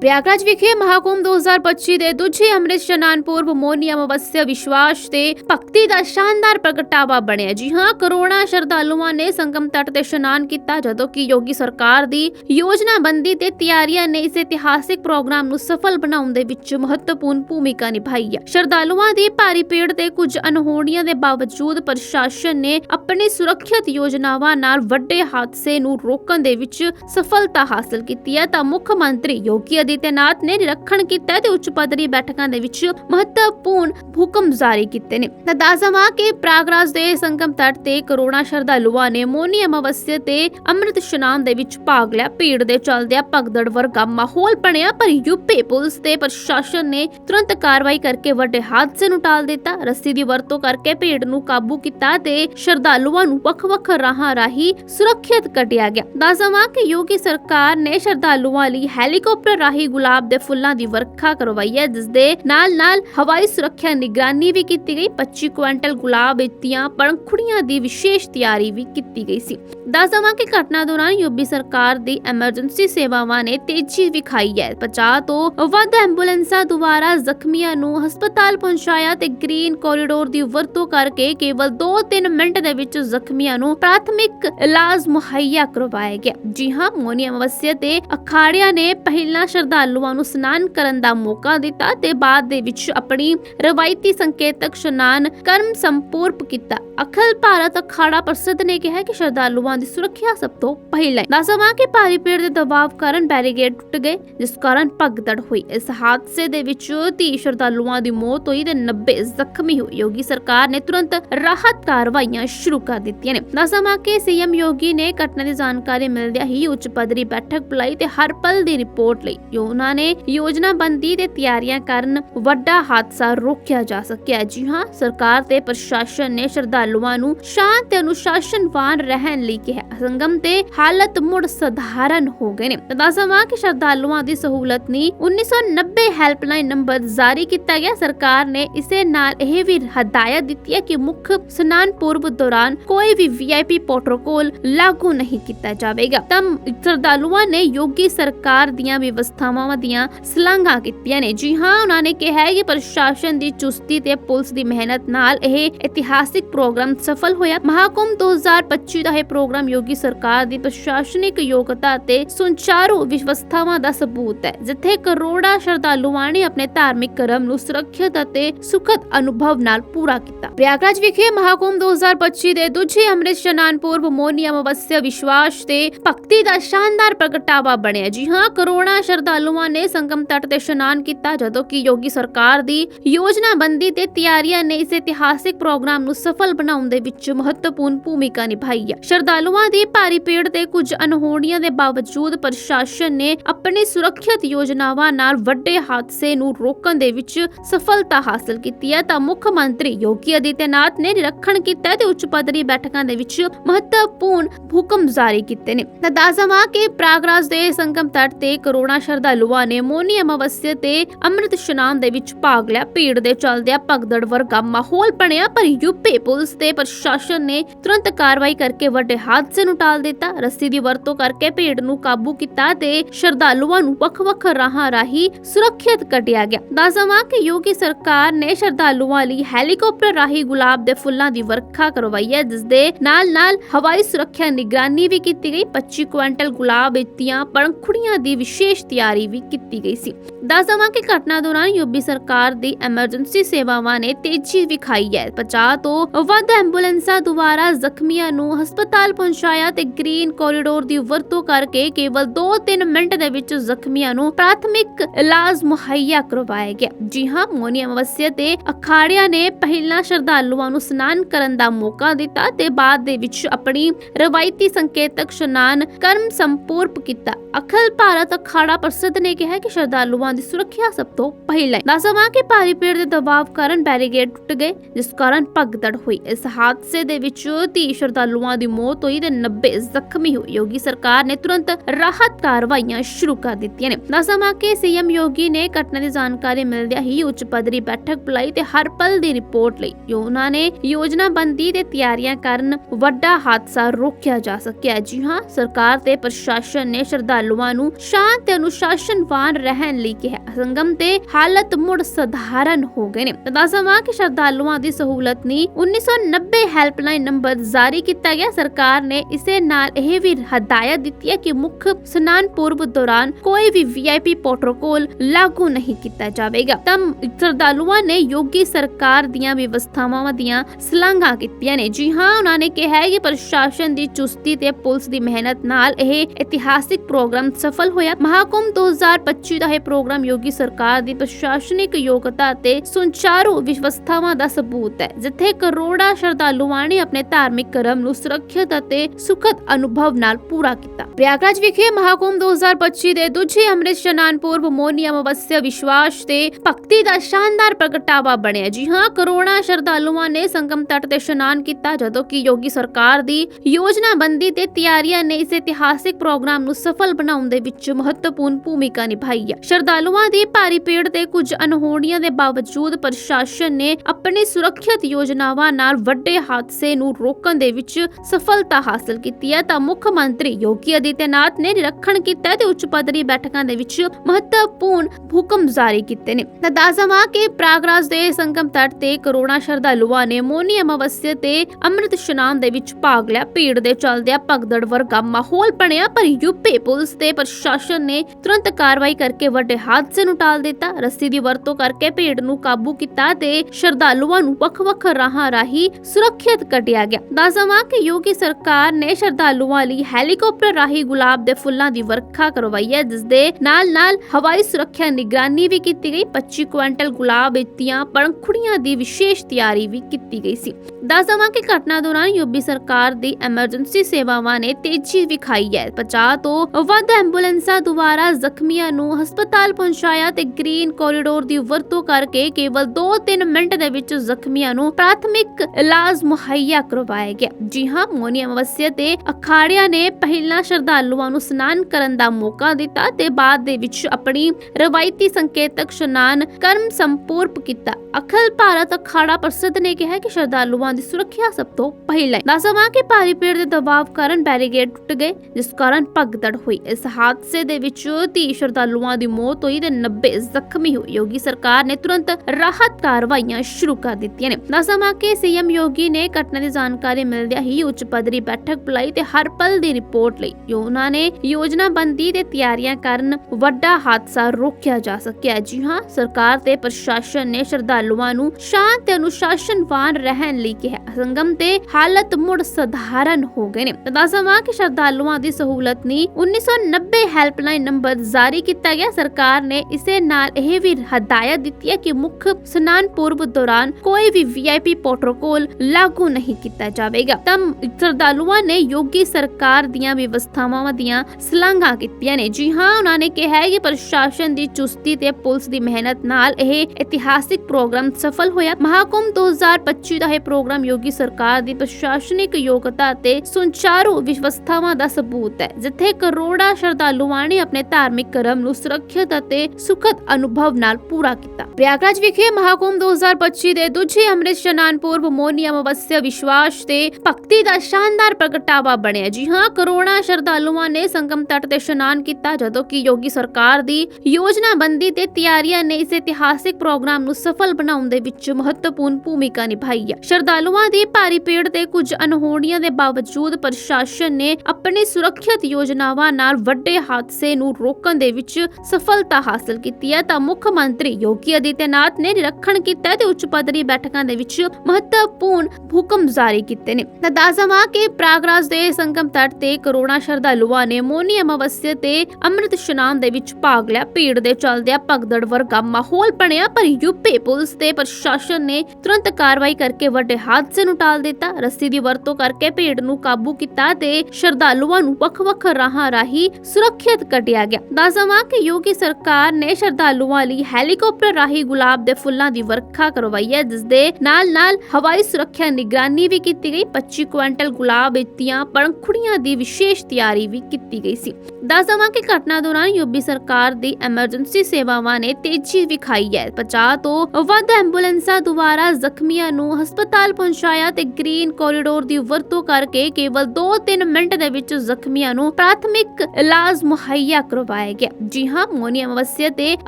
ਪ੍ਰਯਾਗਰਾਜ ਵਿਖੇ ਮਹਾਕੁੰਭ 2025 ਦੇ ਦੂਜੇ ਅੰਮ੍ਰਿਤ ਸਨਾਨ ਪੂਰਵ ਮੋਨੀ ਅਮਾਵਸਿਆ ਵਿਸ਼ਵਾਸ ਤੇ ਭਗਤੀ ਦਾ ਸ਼ਾਨਦਾਰ ਪ੍ਰਗਟਾਵਾ ਬਣਿਆ। ਜੀ ਹਾਂ, ਕਰੋੜਾਂ ਸ਼ਰਧਾਲੂਆਂ ਨੇ ਸੰਗਮ ਤਟ ਤੇ ਇਸ਼ਨਾਨ ਕੀਤਾ, ਜਦੋਂ ਕਿ ਯੋਗੀ ਸਰਕਾਰ ਦੀ ਯੋਜਨਾਬੰਦੀ ਤੇ ਤਿਆਰੀਆਂ ਨੇ ਇਸ ਇਤਿਹਾਸਿਕ ਪ੍ਰੋਗਰਾਮ ਨੂੰ ਸਫਲ ਬਣਾਉਣ ਦੇ ਵਿੱਚ ਮਹੱਤਵਪੂਰਨ ਭੂਮਿਕਾ ਨਿਭਾਈ ਹੈ। ਸ਼ਰਧਾਲੂਆਂ ਦੀ ਭਾਰੀ ਭੀੜ ਤੇ ਕੁਝ ਅਨਹੋਣੀਆਂ ਦੇ ਬਾਵਜੂਦ ਪ੍ਰਸ਼ਾਸਨ ਨੇ ਆਪਣੀ ਸੁਰੱਖਿਅਤ ਯੋਜਨਾਵਾਂ ਨਾਲ ਵੱਡੇ ਹਾਦਸੇ ਨੂੰ ਰੋਕਣ ਦੇ ਵਿੱਚ ਸਫਲਤਾ ਹਾਸਲ ਕੀਤੀ ਹੈ, ਤਾਂ ਮੁੱਖ ਮੰਤਰੀ ਯੋਗੀ ਆਦਿੱਤਿਆਨਾਥ ਨੇ ਨਿਰੀਖਣ ਕੀਤਾ ਤੇ ਉੱਚ ਪੱਧਰੀ ਬੈਠਕਾਂ ਦੇ ਵਿੱਚ ਮਹੱਤਵਪੂਰਨ ਹੁਕਮ ਜਾਰੀ ਕੀਤੇ ਨੇ। ਤਾਂ ਕਿ ਪ੍ਰਾਗਰਾਜ ਦੇ ਸੰਗਮ ਤਟ ਤੇ ਕਰੋੜਾਂ ਸ਼ਰਧਾਲੂਆਂ ਨੇ ਮੋਨੀ ਅਮਾਵਸਿਆ ਤੇ ਅੰਮ੍ਰਿਤ ਇਸ਼ਨਾਨ ਦੇ ਵਿੱਚ ਭਾਗ ਲਿਆ। ਭੀੜ ਦੇ ਚੱਲਦਿਆਂ ਭਗਦੜ ਵਰਗਾ ਮਾਹੌਲ ਬਣਿਆ, ਪਰ ਯੂਪੀ ਪੁਲਿਸ ਤੇ ਪ੍ਰਸ਼ਾਸਨ ਨੇ ਤੁਰੰਤ ਕਾਰਵਾਈ ਕਰਕੇ ਵੱਡੇ ਹਾਦਸੇ ਨੂੰ ਟਾਲ ਦਿੱਤਾ। ਰੱਸੀ ਦੀ ਵਰਤੋਂ ਕਰਕੇ ਭੀੜ ਨੂੰ ਕਾਬੂ ਕੀਤਾ ਤੇ ਸ਼ਰਧਾਲੂਆਂ ਨੂੰ ਵੱਖ-ਵੱਖ ਰਾਹਾਂ ਰਾਹੀਂ ਸੁਰੱਖਿਅਤ ਕੱਢਿਆ ਗਿਆ। ਦੱਸਵਾਂ ਕਿ ਯੋਗੀ ਸਰਕਾਰ ਨੇ ਸ਼ਰਧਾਲੂਆਂ ਲਈ ਹੈਲੀਕਾਪਟਰ ਰਾਹੀਂ ਗੁਲਾਬ ਦੇ ਫੁੱਲਾਂ ਦੀ ਵਰਖਾ ਕਰਵਾਈ ਹੈ ਜਿਸ ਦੇ ਨਾਲ-ਨਾਲ ਹਵਾਈ ਸੁਰੱਖਿਆ ਨਿਗਰਾਨੀ ਵੀ ਕੀਤੀ ਗਈ। 25 ਕੁਇੰਟਲ ਗੁਲਾਬ ਦੀਆਂ ਪੰਖੁੜੀਆਂ ਦੀ ਵਿਸ਼ੇਸ਼ ਤਿਆਰੀ ਵੀ ਕੀਤੀ ਗਈ ਸੀ। ਦੱਸਵਾਂ ਕਿ ਘਟਨਾ ਦੌਰਾਨ ਯੂਪੀ ਸਰਕਾਰ ਦੀ ਐਮਰਜੈਂਸੀ ਸੇਵਾਵਾਂ ਨੇ ਤੇਜ਼ੀ ਵਿਖਾਈ ਹੈ। 50 ਤੋਂ ਵੱਧ ਐਂਬੂਲੈਂਸਾਂ ਦੁਆਰਾ ਜ਼ਖਮੀਆਂ ਨੂੰ ਹਸਪਤਾਲ ਪਹੁੰਚਾਇਆ ਤੇ ਗ੍ਰੀਨ ਕੋਰੀਡੋਰ ਦੀ ਵਰਤੋਂ ਕਰਕੇ ਕੇਵਲ 2-3 ਮਿੰਟ ਦੇ ਵਿੱਚ ਜ਼ਖਮੀਆਂ ਨੂੰ ਪ੍ਰਾਥਮਿਕ ਇਲਾਜ ਮੁਹੱਈਆ ਕਰਵਾਇਆ ਗਿਆ। ਜੀ ਹਾਂ, ਮੋਨੀ ਅਮਾਵਸਿਆ ਤੇ ਅਖਾੜਿਆਂ ਨੇ ਪਹਿਲਾਂ ਸ਼ਰਧਾਲੂਆਂ ਨੂੰ ਸਨਾਨ ਕਰਨ ਦਾ ਮੌਕਾ ਦਿੱਤਾ ਤੇ ਬਾਅਦ ਦੇ ਵਿੱਚ ਆਪਣੀ ਰਵਾਇਤੀ ਸੰਕੇਤਕ ਸਨਾਨ ਕਰਮ ਸੰਪੂਰਪ ਕੀਤਾ। ਅਖਲ ਭਾਰਤ ਅਖਾੜਾ ਪ੍ਰਸਿੱਧ ਨੇ ਕਿਹਾ ਕਿ ਸ਼ਰਧਾਲੂਆਂ ਦੀ ਸੁਰੱਖਿਆ ਸਭ ਤੋਂ ਪਹਿਲਾਂ ਹੈ। ਦੱਸਵਾਂ ਕਿ ਭਾਰੀ ਭੀੜ ਦੇ ਦਬਾਅ ਕਾਰਨ ਬੈਰੀਗੇਡ ਟੁੱਟ ਗਏ, ਜਿਸ ਕਾਰਨ ਭਗਦੜ ਹੋਈ। ਇਸ ਹਾਦਸੇ ਦੇ ਵਿੱਚ 30 ਸ਼ਰਧਾਲੂਆਂ ਦੀ ਮੌਤ ਹੋਈ ਤੇ 90 ਜ਼ਖਮੀ ਹੋਏ। ਯੋਗੀ ਸਰਕਾਰ ਨੇ ਤੁਰੰਤ ਰਾਹਤ ਕਾਰਵਾਈਆਂ ਸ਼ੁਰੂ ਕਰ ਦਿੱਤੀਆਂ ਨੇ। ਦੱਸਵਾਂ ਕਿ ਸੀਐਮ ਯੋਗੀ ਨੇ ਘਟਨਾ ਦੀ ਜਾਣਕਾਰੀ ਮਿਲਦਿਆਂ ਹੀ ਉੱਚ ਪੱਧਰੀ ਬੈਠਕ ਬੁਲਾਈ ਤੇ ਹਰ ਪਲ ਦੀ ਰਿਪੋਰਟ ਲਈ ਉਹਨਾਂ ਨੇ ਯੋਜਨਾਬੰਦੀ ਤੇ ਤਿਆਰੀਆਂ ਕਰਨ ਵੱਡਾ ਹਾਦਸਾ ਰੋਕਿਆ ਜਾ ਸਕਿਆ ਜੀ ਹਾਂ, ਸਰਕਾਰ ਤੇ ਪ੍ਰਸ਼ਾਸਨ ਨੇ ਸ਼ਰਧਾਲੂਆਂ ਨੂੰ ਸ਼ਾਂਤ ਤੇ ਅਨੁਸ਼ਾਸਨਵਾਨ ਰਹਿਣ ਲਈ ਕਿਹਾ ਸੰਗਮ ਤੇ ਹਾਲਤ ਮੁੜ ਸਧਾਰਨ ਹੋ ਗਏ ਨੇ। ਤਾਂ ਕਿ ਸ਼ਰਧਾਲੂਆਂ ਦੀ ਸਹੂਲਤ ਲਈ 1990 ਹੈਲਪਲਾਈਨ ਨੰਬਰ ਜਾਰੀ ਕੀਤਾ ਗਿਆ। ਸਰਕਾਰ ਨੇ ਇਸੇ ਨਾਲ ਇਹ ਵੀ ਹਦਾਇਤ ਦਿੱਤੀ ਹੈ ਕਿ ਮੁੱਖ ਸਨਾਨ ਪੂਰਬ ਦੌਰਾਨ ਕੋਈ ਵੀ ਵੀਆਈਪੀ ਪ੍ਰੋਟੋਕੋਲ ਲਾਗੂ ਨਹੀਂ ਕੀਤਾ ਜਾਵੇਗਾ। ਤਾਂ ਸ਼ਰਧਾਲੂਆਂ ਨੇ ਯੋਗੀ ਸਰਕਾਰ ਦੀਆਂ ਵਿਵਸਥਾ ਵਿਵਸਥਾਵਾਂ ਦੀਆਂ ਸ਼ਲਾਘਾ ਕੀਤੀਆਂ ਨੇ। ਜੀ ਹਾਂ, ਉਹਨਾਂ ਨੇ ਕਿਹਾ ਹੈ ਕਿ ਪ੍ਰਸ਼ਾਸਨ ਦੀ ਚੁਸਤੀ ਤੇ ਪੁਲਿਸ ਦੀ ਮਿਹਨਤ ਨਾਲ ਇਹ ਇਤਿਹਾਸਿਕ ਪ੍ਰੋਗਰਾਮ ਸਫਲ ਹੋਇਆ। ਮਹਾਕੁੰਭ 2025 ਦਾ ਇਹ ਪ੍ਰੋਗਰਾਮ ਯੋਗੀ ਸਰਕਾਰ ਦੀ ਪ੍ਰਸ਼ਾਸਨਿਕ ਯੋਗਤਾ ਤੇ ਸੁਚਾਰੂ ਵਿਵਸਥਾਵਾਂ ਦਾ ਸਬੂਤ ਹੈ, ਜਿੱਥੇ ਕਰੋੜਾਂ ਸ਼ਰਧਾਲੂਆਂ ਨੇ ਆਪਣੇ ਧਾਰਮਿਕ ਕਰਮ ਨੂੰ ਸੁਰੱਖਿਅਤ ਅਤੇ ਸੁਖਦ ਅਨੁਭਵ ਨਾਲ ਪੂਰਾ ਕੀਤਾ। ਪ੍ਰਯਾਗਰਾਜ ਵਿਖੇ ਮਹਾਕੁੰਭ 2025 ਦੇ ਦੂਜੇ ਅੰਮ੍ਰਿਤ ਇਸ਼ਨਾਨ ਪੂਰਵ ਮੋਨੀ ਅਮਾਵਸਿਆ, ਵਿਸ਼ਵਾਸ ਤੇ ਭਗਤੀ ਦਾ ਸ਼ਾਨਦਾਰ ਪ੍ਰਗਟਾਵਾ ਬਣਿਆ। ਜੀ ਹਾਂ, ਕਰੋੜਾਂ ਸ਼ਰਧਾਲੂਆਂ ਨੇ ਸੰਗਮ ਤਟ ਤੇ ਇਸ਼ਨਾਨ ਕੀਤਾ, ਜਦੋਂ ਕਿ ਯੋਗੀ ਸਰਕਾਰ ਦੀ ਯੋਜਨਾਬੰਦੀ ਤੇ ਤਿਆਰੀਆਂ ਨੇ ਇਸ ਇਤਿਹਾਸਿਕ ਪ੍ਰੋਗਰਾਮ ਨੂੰ ਸਫਲ ਬਣਾਉਣ ਦੇ ਵਿੱਚ ਮਹੱਤਵਪੂਰਨ ਭੂਮਿਕਾ ਨਿਭਾਈ ਹੈ ਸ਼ਰਧਾਲੂਆਂ ਦੀ ਭਾਰੀ ਭੀੜ ਤੇ ਕੁਝ ਅਨਹੋਣੀਆਂ ਦੇ ਬਾਵਜੂਦ ਪ੍ਰਸ਼ਾਸਨ ਨੇ ਆਪਣੀ ਸੁਰੱਖਿਅਤ ਯੋਜਨਾਵਾਂ ਨਾਲ ਵੱਡੇ ਹਾਦਸੇ ਨੂੰ ਰੋਕਣ ਦੇ ਵਿੱਚ ਸਫਲਤਾ ਹਾਸਲ ਕੀਤੀ ਹੈ। ਤਾਂ ਮੁੱਖ ਮੰਤਰੀ ਯੋਗੀ ਆਦਿੱਤਿਆਨਾਥ ਨੇ ਨਿਰੀਖਣ ਕੀਤਾ ਤੇ ਉੱਚ ਪੱਧਰੀ ਬੈਠਕਾਂ ਦੇ ਵਿੱਚ ਮਹੱਤਵਪੂਰਨ ਹੁਕਮ ਜਾਰੀ ਕੀਤੇ ਨੇ। ਤਾਂ ਦੱਸਵਾਂ ਕਿ ਪ੍ਰਾਗਰਾਜ ਦੇ ਸੰਗਮ ਤਟ ਤੇ ਕਰੋੜਾਂ ਸ਼ਰਧਾਲੂਆਂ ਨੇ ਮੋਨੀ ਅਮਾਵਸਿਆ ਤੇ ਅੰਮ੍ਰਿਤ ਇਸ਼ਨਾਨ ਦੇ ਵਿੱਚ ਭਾਗ ਲਿਆ। ਭੀੜ ਦੇ ਚੱਲਦਿਆਂ ਭਗਦੜ ਵਰਗਾ ਮਾਹੌਲ ਬਣਿਆ, ਪਰ ਯੂਪੀ ਪੁਲਿਸ ਤੇ ਪ੍ਰਸ਼ਾਸਨ ਨੇ ਤੁਰੰਤ ਕਾਰਵਾਈ ਕਰਕੇ ਵੱਡੇ ਹਾਦਸੇ ਨੂੰ ਟਾਲ ਦਿੱਤਾ। ਰੱਸੀ ਦੀ ਵਰਤੋਂ ਕਰਕੇ ਭੀੜ ਨੂੰ ਕਾਬੂ ਕੀਤਾ ਤੇ ਸ਼ਰਧਾਲੂਆਂ ਨੂੰ ਵੱਖ-ਵੱਖ ਰਾਹਾਂ ਰਾਹੀਂ ਸੁਰੱਖਿਅਤ ਕੱਢਿਆ ਗਿਆ। ਦੱਸਵਾਂ ਕਿ ਯੋਗੀ ਸਰਕਾਰ ਨੇ ਸ਼ਰਧਾਲੂਆਂ ਲਈ ਹੈਲੀਕਾਪਟਰ ਰਾਹੀਂ ਗੁਲਾਬ ਦੇ ਫੁੱਲਾਂ ਦੀ ਵਰਖਾ ਕਰਵਾਈ ਹੈ, ਜਿਸ ਦੇ ਨਾਲ-ਨਾਲ ਹਵਾਈ ਸੁਰੱਖਿਆ ਨਿਗਰਾਨੀ ਵੀ ਕੀਤੀ ਗਈ। 25 ਕੁਇੰਟਲ ਗੁਲਾਬ ਦੀਆਂ ਪੰਖੁੜੀਆਂ ਦੀ ਵਿਸ਼ੇਸ਼ ਤਿਆਰੀ ਵੀ ਕੀਤੀ ਗਈ ਸੀ। ਦੱਸਵਾਂ ਕਿ ਘਟਨਾ ਦੌਰਾਨ ਯੂਪੀ ਸਰਕਾਰ ਦੀ ਐਮਰਜੈਂਸੀ ਸੇਵਾਵਾਂ ਨੇ ਤੇਜ਼ੀ ਵਿਖਾਈ ਹੈ। 50 ਤੋਂ ਵੱਧ ਐਂਬੂਲੈਂਸਾਂ ਦੁਆਰਾ ਜ਼ਖਮੀਆਂ ਨੂੰ ਹਸਪਤਾਲ ਪਹੁੰਚਾਇਆ ਤੇ ਗ੍ਰੀਨ ਕੋਰੀਡੋਰ ਦੀ ਵਰਤੋਂ ਕਰਕੇ ਕੇਵਲ 2-3 ਮਿੰਟ ਦੇ ਵਿੱਚ ਜ਼ਖਮੀਆਂ ਨੂੰ ਪ੍ਰਾਥਮਿਕ ਇਲਾਜ ਮੁਹੱਈਆ ਕਰਵਾਇਆ ਗਿਆ। ਜੀ ਹਾਂ, ਮੋਨੀ ਅਮਾਵਸਿਆ ਤੇ ਅਖਾੜਿਆਂ ਨੇ ਪਹਿਲਾਂ ਸ਼ਰਧਾਲੂਆਂ ਨੂੰ ਸਨਾਨ ਕਰਨ ਦਾ ਮੌਕਾ ਦਿੱਤਾ ਤੇ ਬਾਅਦ ਦੇ ਵਿੱਚ ਆਪਣੀ ਰਵਾਇਤੀ ਸੰਕੇਤਕ ਸਨਾਨ ਕਰਮ ਸੰਪੂਰਪ ਕੀਤਾ। ਅਖਲ ਭਾਰਤ ਅਖਾੜਾ ਪ੍ਰਸਿੱਧ ਨੇ ਕਿਹਾ ਕਿ ਸ਼ਰਧਾਲੂਆਂ ਦੀ ਸੁਰੱਖਿਆ ਸਭ ਤੋਂ ਪਹਿਲਾਂ ਹੈ। ਦੱਸਵਾਂ ਕਿ ਭਾਰੀ ਭੀੜ ਦੇ ਦਬਾਅ ਕਾਰਨ ਬੈਰੀਗੇਡ ਟੁੱਟ ਗਏ, ਜਿਸ ਕਾਰਨ ਭਗਦੜ ਹੋਈ। ਇਸ ਹਾਦਸੇ ਦੇ ਵਿੱਚ 30 ਸ਼ਰਧਾਲੂਆਂ ਦੀ ਮੌਤ ਹੋਈ ਤੇ 90 ਜ਼ਖਮੀ ਹੋਏ। ਯੋਗੀ ਸਰਕਾਰ ਨੇ ਤੁਰੰਤ ਰਾਹਤ ਕਾਰਵਾਈਆਂ ਸ਼ੁਰੂ ਕਰ ਦਿੱਤੀਆਂ ਨੇ। ਦੱਸਵਾਂ ਕਿ ਸੀਐਮ ਯੋਗੀ ਨੇ ਘਟਨਾ ਦੀ ਜਾਣਕਾਰੀ ਮਿਲਦਿਆਂ ਹੀ ਉੱਚ ਪੱਧਰੀ ਬੈਠਕ ਬੁਲਾਈ ਤੇ ਹਰ ਪਲ ਦੀ ਰਿਪੋਰਟ ਲਈ। ਉਹਨਾਂ ਨੇ ਯੋਜਨਾਬੰਦੀ ਤੇ ਤਿਆਰੀਆਂ ਕਰਨ ਵੱਡਾ ਹਾਦਸਾ ਰੋਕਿਆ ਜਾ ਸਕਿਆ। ਜੀ ਹਾਂ, ਸਰਕਾਰ ਤੇ ਪ੍ਰਸ਼ਾਸਨ ਨੇ ਸ਼ਰਧਾਲੂਆਂ ਨੂੰ ਸ਼ਾਂਤ ਤੇ ਅਨੁਸ਼ਾਸਨ ਪ੍ਰਸ਼ਾਸਨਵਾਨ ਰਹਿਣ ਲਈ ਕਿਹਾ ਸੰਗਮ ਤੇ ਹਾਲਤ ਮੁੜ ਸਧਾਰਨ ਹੋ ਗਏ ਨੇ ਤਾਂ ਦੱਸਵਾਂ ਕਿ ਸ਼ਰਧਾਲੂਆਂ ਦੀ ਸਹੂਲਤ ਲਈ 1990 ਹੈਲਪਲਾਈਨ ਨੰਬਰ ਜਾਰੀ ਕੀਤਾ ਗਿਆ ਸਰਕਾਰ ਨੇ ਇਸੇ ਨਾਲ ਇਹ ਵੀ ਹਦਾਇਤ ਦਿੱਤੀ ਹੈ ਕਿ ਮੁੱਖ ਸਨਾਨ ਪੂਰਵ ਦੌਰਾਨ ਕੋਈ ਵੀ ਵੀਆਈਪੀ ਪ੍ਰੋਟੋਕੋਲ ਲਾਗੂ ਨਹੀਂ ਕੀਤਾ ਜਾਵੇਗਾ ਤਾਂ ਸ਼ਰਧਾਲੂਆਂ ਨੇ ਯੋਗੀ ਸਰਕਾਰ ਦੀਆਂ ਵਿਵਸਥਾਵਾਂ ਦੀਆਂ ਸ਼ਲਾਘਾ ਕੀਤੀਆਂ ਨੇ ਜੀ ਹਾਂ ਉਹਨਾਂ ਨੇ ਕਿਹਾ ਹੈ ਕਿ ਪ੍ਰਸ਼ਾਸਨ ਦੀ ਚੁਸਤੀ ਤੇ ਪੁਲਿਸ ਦੀ ਮਿਹਨਤ ਨਾਲ ਇਹ ਇਤਿਹਾਸਿਕ ਪ੍ਰੋਗਰਾਮ ਸਫਲ ਹੋਇਆ ਮਹਾਕੁੰਭ 2025 ਦਾ ਇਹ ਪ੍ਰੋਗਰਾਮ ਯੋਗੀ ਸਰਕਾਰ ਦੀ ਪ੍ਰਸ਼ਾਸਨਿਕ ਯੋਗਤਾ ਤੇ ਸੁਚਾਰੂ ਵਿਵਸਥਾਵਾਂ ਦਾ ਸਬੂਤ ਹੈ, ਜਿੱਥੇ ਕਰੋੜਾਂ ਸ਼ਰਧਾਲੂਆਂ ਨੇ ਆਪਣੇ ਧਾਰਮਿਕ ਕਰਮ ਨੂੰ ਸੁਰੱਖਿਅਤ ਅਤੇ ਸੁਖਦ ਅਨੁਭਵ ਨਾਲ ਪੂਰਾ ਕੀਤਾ। ਪ੍ਰਯਾਗਰਾਜ ਵਿਖੇ ਮਹਾਕੁੰਭ 2025 ਦੇ ਦੂਜੇ ਅੰਮ੍ਰਿਤ ਇਸ਼ਨਾਨ ਪੂਰਵ ਮੋਨੀ ਅਮਾਵਸਿਆ ਵਿਸ਼ਵਾਸ ਤੇ ਭਗਤੀ ਦਾ ਸ਼ਾਨਦਾਰ ਪ੍ਰਗਟਾਵਾ ਬਣਿਆ। ਜੀ ਹਾਂ, ਕਰੋੜਾਂ ਸ਼ਰਧਾਲੂਆਂ ਨੇ ਸੰਗਮ ਤਟ ਤੇ ਇਸ਼ਨਾਨ ਕੀਤਾ, ਜਦੋਂ ਕਿ ਯੋਗੀ ਸਰਕਾਰ ਦੀ ਯੋਜਨਾਬੰਦੀ ਤੇ ਤਿਆਰੀਆਂ ਨੇ ਇਸ ਇਤਿਹਾਸਿਕ ਪ੍ਰੋਗਰਾਮ ਨੂੰ ਸਫਲ ਬਣਾਉਣ ਦੇ ਵਿੱਚ ਮਹੱਤਵਪੂਰਨ ਭੂਮਿਕਾ ਨਿਭਾਈ ਹੈ। ਸ਼ਰਧਾਲੂਆਂ ਦੀ ਭਾਰੀ ਭੀੜ ਤੇ ਕੁਝ ਅਨਹੋਣੀਆਂ ਦੇ ਬਾਵਜੂਦ ਪ੍ਰਸ਼ਾਸਨ ਨੇ ਆਪਣੀ ਸੁਰੱਖਿਅਤ ਯੋਜਨਾਵਾਂ ਨਾਲ ਵੱਡੇ ਹਾਦਸੇ ਨੂੰ ਰੋਕਣ ਦੇ ਵਿੱਚ ਸਫਲਤਾ ਹਾਸਲ ਕੀਤੀ ਹੈ। ਤਾਂ ਮੁੱਖ ਮੰਤਰੀ ਯੋਗੀ ਆਦਿੱਤਿਆਨਾਥ ਨੇ ਨਿਰੀਖਣ ਕੀਤਾ ਤੇ ਉੱਚ ਪੱਧਰੀ ਬੈਠਕਾਂ ਦੇ ਵਿੱਚ ਮਹੱਤਵਪੂਰਨ ਹੁਕਮ ਜਾਰੀ ਕੀਤੇ ਨੇ। ਤਾਂ ਦੱਸਵਾਂ ਕਿ ਪ੍ਰਾਗਰਾਜ ਦੇ ਸੰਗਮ ਤਟ ਤੇ ਕਰੋੜਾਂ ਸ਼ਰਧਾਲੂਆਂ ਨੇ ਮੋਨੀ ਅਮਾਵਸਿਆ ਤੇ ਅੰਮ੍ਰਿਤ ਇਸ਼ਨਾਨ ਦੇ ਵਿੱਚ ਭਾਗ ਲਿਆ। ਭੀੜ ਦੇ ਚੱਲਦਿਆਂ ਭਗਦੜ ਵਰਗਾ ਮਾਹੌਲ ਬਣਿਆ, ਪਰ ਯੂਪੀ ਪੁਲਿਸ ਤੇ ਪ੍ਰਸ਼ਾਸਨ ਨੇ ਤੁਰੰਤ ਕਾਰਵਾਈ ਕਰਕੇ ਵੱਡੇ ਹਾਦਸੇ ਨੂੰ ਟਾਲ ਦਿੱਤਾ। ਰੱਸੀ ਦੀ ਵਰਤੋਂ ਕਰਕੇ ਭੀੜ ਨੂੰ ਕਾਬੂ ਕੀਤਾ ਤੇ ਸ਼ਰਧਾਲੂਆਂ ਨੂੰ ਵੱਖ-ਵੱਖ ਰਾਹਾਂ ਰਾਹੀਂ ਸੁਰੱਖਿਅਤ ਕੱਢਿਆ ਗਿਆ। ਦੱਸਵਾਂ ਕਿ ਯੋਗੀ ਸਰਕਾਰ ਨੇ ਸ਼ਰਧਾਲੂਆਂ ਲਈ ਹੈਲੀਕਾਪਟਰ ਰਾਹੀਂ ਗੁਲਾਬ ਦੇ ਫੁੱਲਾਂ ਦੀ ਵਰਖਾ ਕਰਵਾਈ ਹੈ, ਜਿਸ ਦੇ ਨਾਲ-ਨਾਲ ਹਵਾਈ ਸੁਰੱਖਿਆ ਨਿਗਰਾਨੀ ਵੀ ਕੀਤੀ ਗਈ। 25 ਕੁਇੰਟਲ ਗੁਲਾਬ ਦੀਆਂ ਪੰਖੁੜੀਆਂ ਦੀ ਵਿਸ਼ੇਸ਼ ਤਿਆਰੀ ਵੀ ਕੀਤੀ ਗਈ ਸੀ। ਦੱਸਵਾਂ ਕਿ ਘਟਨਾ ਦੌਰਾਨ ਯੂਪੀ ਸਰਕਾਰ ਦੀ ਐਮਰਜੈਂਸੀ ਸੇਵਾਵਾਂ ਨੇ ਤੇਜ਼ੀ ਵਿਖਾਈ ਹੈ। 50 ਤੋਂ ਵੱਧ ਐਂਬੂਲੈਂਸਾਂ ਦੁਆਰਾ ਜ਼ਖਮੀਆਂ ਨੂੰ ਹਸਪਤਾਲ ਪਹੁੰਚਾਇਆ ਤੇ ਗ੍ਰੀਨ ਕੋਰੀਡੋਰ ਦੀ ਵਰਤੋਂ ਕਰਕੇ ਕੇਵਲ 2-3 ਮਿੰਟ ਦੇ ਵਿੱਚ ਜ਼ਖਮੀਆਂ ਨੂੰ ਪ੍ਰਾਥਮਿਕ ਇਲਾਜ ਮੁਹੱਈਆ ਕਰਵਾਇਆ ਗਿਆ। ਜੀ ਹਾਂ, ਮੋਨੀ ਅਮਾਵਸਿਆ ਤੇ ਅਖਾੜਿਆਂ ਨੇ ਪਹਿਲਾਂ ਸ਼ਰਧਾਲੂਆਂ ਨੂੰ ਇਸ਼ਨਾਨ ਕਰਨ ਦਾ ਮੌਕਾ ਦਿੱਤਾ ਤੇ ਬਾਅਦ ਦੇ ਵਿੱਚ ਆਪਣੀ ਰਵਾਇਤੀ ਸੰਕੇਤਕ ਸਨਾਨ ਕਰਮ ਸੰਪੂਰਪ ਕੀਤਾ। ਅਖਲ ਭਾਰਤ ਅਖਾੜਾ ਪ੍ਰਸਿੱਧ ਨੇ ਕਿਹਾ ਕਿ ਸ਼ਰਧਾਲੂਆਂ ਦੀ ਸੁਰੱਖਿਆ ਸਭ ਤੋਂ ਪਹਿਲਾਂ ਹੈ। ਦੱਸਵਾਂ ਕਿ ਭਾਰੀ ਭੀੜ ਦੇ ਦਬਾਅ ਕਾਰਨ ਬੈਰੀਗੇਡ ਟੁੱਟ ਗਏ, ਜਿਸ ਕਾਰਨ ਭਗਦੜ ਹੋਈ। ਇਸ ਹਾਦਸੇ ਦੇ ਵਿੱਚ 30 ਸ਼ਰਧਾਲੂਆਂ ਦੀ ਮੌਤ ਹੋਈ ਤੇ 90 ਜ਼ਖਮੀ ਹੋਏ ਯੋਗੀ ਸਰਕਾਰ ਨੇ ਤੁਰੰਤ ਰਾਹਤ ਕਾਰਵਾਈਆਂ ਸ਼ੁਰੂ ਕਰ ਦਿੱਤੀਆਂ ਨੇ। ਦੱਸਾਂ ਕਿ ਸੀਐਮ ਯੋਗੀ ਨੇ ਘਟਨਾ ਦੀ ਜਾਣਕਾਰੀ ਮਿਲਦਿਆਂ ਹੀ ਉੱਚ ਪੱਧਰੀ ਬੈਠਕ ਬੁਲਾਈ ਤੇ ਹਰ ਪਲ ਦੀ ਰਿਪੋਰਟ ਲਈ ਜੋ ਉਹਨਾਂ ਨੇ ਯੋਜਨਾਬੰਦੀ ਤੇ ਤਿਆਰੀਆਂ ਕਾਰਨ ਵੱਡਾ ਹਾਦਸਾ ਰੋਕਿਆ ਜਾ ਸਕਿਆ ਜੀ ਹਾਂ, ਸਰਕਾਰ ਤੇ ਪ੍ਰਸ਼ਾਸਨ ਨੇ ਸ਼ਰਧਾਲੂਆਂ ਨੂੰ ਸ਼ਾਂਤ ਤੇ ਅਨੁਸ਼ਾਸਨਵਾਨ ਰਹਿਣ ਲਈ ਕਿਹਾ ਸੰਗਮ ਤੇ ਹਾਲਤ ਮੁੜ ਸਧਾਰਨ ਹੋ ਗਏ ਨੇ। ਦੱਸਾਂ ਕਿ ਸ਼ਰਧਾਲੂਆਂ ਦੀ ਸਹੂਲਤ ਲਈ 1990 ਹੈਲਪਲਾਈਨ ਨੰਬਰ ਜਾਰੀ ਕੀਤਾ ਗਿਆ। ਸਰਕਾਰ ਨੇ ਇਸੇ ਨਾਲ ਇਹ ਵੀ ਹਦਾਇਤ ਦਿੱਤੀ ਹੈ ਕਿ ਮੁੱਖ ਸਨਾਨ ਪੂਰਵ ਦੌਰਾਨ ਕੋਈ ਵੀ ਵੀਆਈਪੀ ਪ੍ਰੋਟੋਕੋਲ ਲਾਗੂ ਨਹੀਂ ਕੀਤਾ ਜਾਵੇਗਾ। ਤਾਂ ਸ਼ਰਧਾਲੂਆਂ ਨੇ ਯੋਗੀ ਸਰਕਾਰ ਦੀਆਂ ਵਿਵਸਥਾਵਾਂ ਦੀਆਂ ਸ਼ਲਾਘਾ ਕੀਤੀਆਂ ਨੇ। ਜੀ ਹਾਂ, ਉਹਨਾਂ ਨੇ ਕਿਹਾ ਹੈ ਕਿ ਪ੍ਰਸ਼ਾਸਨ ਦੀ ਚੁਸਤੀ ਤੇ ਪੁਲਿਸ ਦੀ ਮਿਹਨਤ ਨਾਲ ਇਹ ਇਤਿਹਾਸਿਕ ਪ੍ਰੋਗਰਾਮ ਸਫਲ ਹੋਇਆ। ਮਹਾਕੁੰਭ 2025 ਦਾ ਇਹ ਪ੍ਰੋਗਰਾਮ ਯੋਗੀ ਸਰਕਾਰ ਦੀ ਪ੍ਰਸ਼ਾਸਨਿਕ ਯੋਗਤਾ ਤੇ ਸੁਚਾਰੂ ਵਿਵਸਥਾਵਾਂ ਦਾ ਸਬੂਤ ਹੈ, ਜਿੱਥੇ ਕਰੋੜਾਂ ਸ਼ਰਧਾਲੂਆਂ ਨੇ ਆਪਣੇ ਧਾਰ ਧਾਰਮਿਕ ਕਰਮ ਨੂੰ ਸੁਰੱਖਿਅਤ ਅਤੇ ਸੁਖਦ ਅਨੁਭਵ ਨਾਲ ਪੂਰਾ ਕੀਤਾ। ਪ੍ਰਯਾਗਰਾਜ ਵਿਖੇ ਮਹਾਕੁੰਭ 2025 ਦੇ ਦੂਜੇ ਅੰਮ੍ਰਿਤ ਇਸ਼ਨਾਨ ਪੂਰਵ ਮੋਨੀ ਅਮਾਵਸਿਆ ਵਿਸ਼ਵਾਸ ਤੇ ਭਗਤੀ ਦਾ ਸ਼ਾਨਦਾਰ ਪ੍ਰਗਟਾਵਾ ਬਣਿਆ। ਜੀ ਹਾਂ, ਕਰੋੜਾਂ ਸ਼ਰਧਾਲੂਆਂ ਨੇ ਸੰਗਮ ਤਟ ਤੇ ਇਸ਼ਨਾਨ ਕੀਤਾ, ਜਦੋਂ ਕਿ ਯੋਗੀ ਸਰਕਾਰ ਦੀ ਯੋਜਨਾਬੰਦੀ ਤੇ ਤਿਆਰੀਆਂ ਨੇ ਇਸ ਇਤਿਹਾਸਿਕ ਪ੍ਰੋਗਰਾਮ ਨੂੰ ਸਫਲ ਬਣਾਉਣ ਦੇ ਵਿੱਚ ਮਹੱਤਵਪੂਰਨ ਭੂਮਿਕਾ ਨਿਭਾਈ ਹੈ ਸ਼ਰਧਾਲੂਆਂ ਦੀ ਭਾਰੀ ਭੀੜ ਤੇ ਕੁਝ ਅਨਹੋਣੀਆਂ ਦੇ ਬਾਵਜੂਦ ਪ੍ਰਸ਼ਾਸਨ ਨੇ ਆਪਣੀ ਸੁਰੱਖਿਅਤ ਯੋਜਨਾਵਾਂ ਨਾਲ ਵੱਡੇ ਹਾਦਸੇ ਨੂੰ ਰੋਕ ਰੋਕਣ ਦੇ ਵਿੱਚ ਸਫਲਤਾ ਹਾਸਲ ਕੀਤੀ ਹੈ। ਤਾਂ ਮੁੱਖ ਮੰਤਰੀ ਯੋਗੀ ਆਦਿੱਤਿਆਨਾਥ ਨੇ ਨਿਰੀਖਣ ਕੀਤਾ ਤੇ ਉੱਚ ਪੱਧਰੀ ਬੈਠਕਾਂ ਦੇ ਵਿੱਚ ਮਹੱਤਵਪੂਰਨ ਹੁਕਮ ਜਾਰੀ ਕੀਤੇ ਨੇ। ਤਾਂ ਦੱਸਵਾਂ ਕਿ ਪ੍ਰਾਗਰਾਜ ਦੇ ਸੰਗਮ ਤਟ ਤੇ ਕਰੋੜਾਂ ਸ਼ਰਧਾਲੂਆਂ ਨੇ ਮੋਨੀ ਅਮਾਵਸਿਆ ਤੇ ਅੰਮ੍ਰਿਤ ਇਸ਼ਨਾਨ ਦੇ ਵਿੱਚ ਭਾਗ ਲਿਆ। ਭੀੜ ਦੇ ਚੱਲਦਿਆਂ ਭਗਦੜ ਵਰਗਾ ਮਾਹੌਲ ਬਣਿਆ, ਪਰ ਯੂਪੀ ਪੁਲਿਸ ਤੇ ਪ੍ਰਸ਼ਾਸਨ ਨੇ ਤੁਰੰਤ ਕਾਰਵਾਈ ਕਰਕੇ ਵੱਡੇ ਹਾਦਸੇ ਨੂੰ ਟਾਲ ਦਿੱਤਾ। ਰੱਸੀ ਦੀ ਵਰਤੋਂ ਕਰਕੇ ਭੀੜ ਨੂੰ ਕਾਬੂ ਕੀਤਾ ਤੇ ਸ਼ਰਧਾਲੂਆਂ ਨੂੰ ਵੱਖ-ਵੱਖ ਰਾਹਾਂ ਰਾਹੀਂ ਸੁਰੱਖਿਅਤ ਕੱਢਿਆ ਗਿਆ। ਦੱਸ ਦੱਸਵਾਂ ਕਿ ਯੋਗੀ ਸਰਕਾਰ ਨੇ ਸ਼ਰਧਾਲੂਆਂ ਲਈ ਹੈਲੀਕਾਪਟਰ ਰਾਹੀਂ ਗੁਲਾਬ ਦੇ ਫੁੱਲਾਂ ਦੀ ਵਰਖਾ ਕਰਵਾਈ ਹੈ, ਜਿਸ ਦੇ ਨਾਲ-ਨਾਲ ਹਵਾਈ ਸੁਰੱਖਿਆ ਨਿਗਰਾਨੀ ਵੀ ਕੀਤੀ ਗਈ। 25 ਕੁਇੰਟਲ ਗੁਲਾਬ ਦੀਆਂ ਪੰਖੁੜੀਆਂ ਦੀ ਵਿਸ਼ੇਸ਼ ਤਿਆਰੀ ਵੀ ਕੀਤੀ ਗਈ ਸੀ। ਦੱਸ ਦੱਸਵਾਂ ਕਿ ਘਟਨਾ ਦੌਰਾਨ ਯੂਪੀ ਸਰਕਾਰ ਦੀ ਐਮਰਜੈਂਸੀ ਸੇਵਾਵਾਂ ਨੇ ਤੇਜ਼ੀ ਵਿਖਾਈ ਹੈ। 50 ਤੋਂ ਵੱਧ ਐਂਬੂਲੈਂਸਾਂ ਦੁਆਰਾ ਜ਼ਖਮੀਆਂ ਨੂੰ ਹਸਪਤਾਲ ਪਹੁੰਚਾਇਆ ਤੇ ਗ੍ਰੀਨ ਕੋਰੀਡੋਰ ਦੀ ਵਰਤੋਂ ਕਰਕੇ ਕੇਵਲ 2-3 ਮਿੰਟ ਦੇ ਵਿੱਚ ਜ਼ਖਮੀਆਂ ਨੂੰ ਪ੍ਰਾਥਮਿਕ ਇਲਾਜ ਮੁਹੱਈਆ ਕਰਵਾਇਆ ਗਿਆ। ਜੀ ਹਾਂ, ਮੋਨੀ ਅਮਾਵਸਿਆ ਤੇ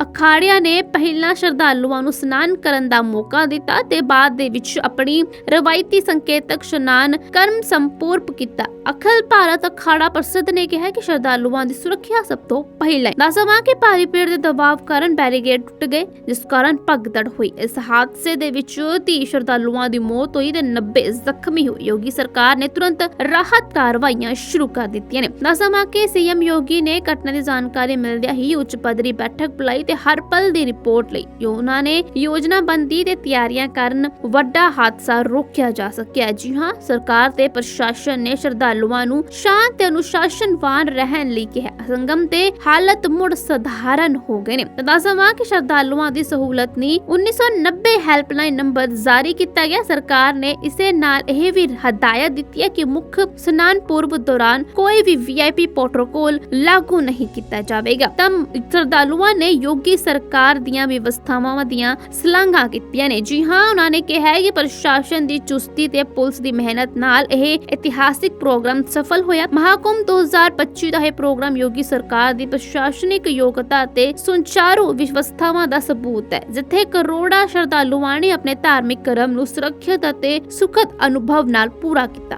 ਅਖਾੜਿਆਂ ਨੇ ਪਹਿਲਾਂ ਸ਼ਰਧਾਲੂਆਂ ਨੂੰ ਸਨਾਨ ਕਰਨ ਦਾ ਮੌਕਾ ਦਿੱਤਾ ਤੇ ਬਾਅਦ ਦੇ ਵਿੱਚ ਆਪਣੀ ਰਵਾਇਤੀ ਸੰਕੇਤਕ ਸਨਾਨ ਕਰਮ ਸੰਪੂਰਪ ਕੀਤਾ। ਅਖਲ ਭਾਰਤ ਅਖਾੜਾ ਪ੍ਰਸਿੱਧ ਨੇ ਕਿਹਾ ਕਿ ਸ਼ਰਧਾਲੂਆਂ ਦੀ ਸੁਰੱਖਿਆ ਸਭ ਤੋਂ ਪਹਿਲਾਂ ਦੱਸਵਾਂ ਕਿ ਭਾਰੀ ਪੇੜ ਦੇ ਦਬਾਅ ਕਾਰਨ ਬੈਰੀਕੇਡ ਟੁੱਟ ਗਏ, ਜਿਸ ਕਾਰਨ ਭਗਦੜ ਹੋਈ। ਇਸ ਹਾਦਸੇ ਦੇ ਵਿੱਚ 30 ਸ਼ਰਧਾਲੂਆਂ ਦੀ ਮੌਤ ਹੋਈ ਤੇ 90 ਜ਼ਖਮੀ ਹੋਏ। ਯੋਗੀ ਸਰਕਾਰ ਨੇ ਤੁਰੰਤ ਰਾਹਤ ਕਾਰਵਾਈਆਂ ਸ਼ੁਰੂ ਕਰ ਦਿੱਤੀਆਂ ਨੇ। ਦੱਸਵਾਂ ਕਿ ਸੀਐਮ ਯੋਗੀ ਨੇ ਘਟਨਾ ਦੀ ਜਾਣਕਾਰੀ ਮਿਲਦਿਆਂ ਹੀ ਉੱਚ ਪੱਧਰੀ ਬੈਠਕ ਬੁਲਾਈ ਤੇ ਹਰ ਪਲ ਦੀ ਰਿਪੋਰਟ ਲਈ। ਜੋ ਉਹਨਾਂ ਨੇ ਯੋਜਨਾਬੰਦੀ ਤੇ ਤਿਆਰੀਆਂ ਕਰਨ ਵੱਡਾ ਹਾਦਸਾ ਰੋਕਿਆ ਜਾ ਸਕਿਆ ਜੀ ਹਾਂ, ਸਰਕਾਰ ਤੇ ਪ੍ਰਸ਼ਾਸਨ ਨੇ ਸ਼ਰਧਾਲੂਆਂ ਨੂੰ ਸ਼ਾਂਤ ਤੇ ਅਨੁਸ਼ਾਸਨਵਾਨ ਰਹਿਣ ਲਈ ਕਿਹਾ ਸੰਗਮ ਤੇ ਹਾਲਤ ਮੁੜ ਸਧਾਰਨ ਹੋ ਗਏ ਨੇ ਤਾਂ ਦੱਸਵਾਂ ਕਿ ਸ਼ਰਧਾਲੂਆਂ ਦੀ ਸਹੂਲਤ ਲਈ 1990 ਹੈਲਪਲਾਈਨ ਨੰਬਰ ਜਾਰੀ ਕੀਤਾ ਗਿਆ ਸਰਕਾਰ ਨੇ ਇਸੇ ਨਾਲ ਇਹ ਵੀ ਹਦਾਇਤ ਦਿੱਤੀ ਹੈ ਕਿ ਮੁੱਖ ਸਨਾਨ ਪੂਰਵ ਦੌਰਾਨ ਕੋਈ ਵੀ ਵੀਆਈਪੀ ਪ੍ਰੋਟੋਕੋਲ ਲਾਗੂ ਨਹੀਂ ਕੀਤਾ ਜਾਵੇਗਾ ਤਾਂ ਸ਼ਰਧਾਲੂਆਂ ਨੇ ਯੋਗੀ ਸਰਕਾਰ ਦੀਆਂ ਵਿਵਸਥਾਵਾਂ ਦੀਆਂ ਸ਼ਲਾਘਾ ਕੀਤੀਆਂ ਨੇ ਜੀ ਹਾਂ ਉਹਨਾਂ ਨੇ ਕਿਹਾ ਹੈ ਕਿ ਪ੍ਰਸ਼ਾਸਨ ਦੀ ਚੁਸਤੀ ਤੇ ਪੁਲਿਸ ਦੀ ਮਿਹਨਤ ਨਾਲ ਇਹ ਇਤਿਹਾਸਿਕ ਪ੍ਰੋਗਰਾਮ ਸਫਲ ਹੋਇਆ ਮਹਾਕੁੰਭ 2025 ਦਾ ਇਹ ਪ੍ਰੋਗਰਾਮ ਯੋਗੀ ਸਰਕਾਰ ਦੀ ਪ੍ਰਸ਼ਾਸਨਿਕ ਯੋਗਤਾ ਅਤੇ ਸੁਚਾਰੂ ਵਿਵਸਥਾਵਾਂ ਦਾ ਸਬੂਤ ਹੈ, ਜਿੱਥੇ ਕਰੋੜਾਂ ਸ਼ਰਧਾਲੂਆਂ ਨੇ ਆਪਣੇ ਧਾਰਮਿਕ ਕਰਮ ਨੂੰ ਸੁਰੱਖਿਅਤ ਅਤੇ ਸੁਖਦ ਅਨੁਭਵ ਨਾਲ ਪੂਰਾ ਕੀਤਾ।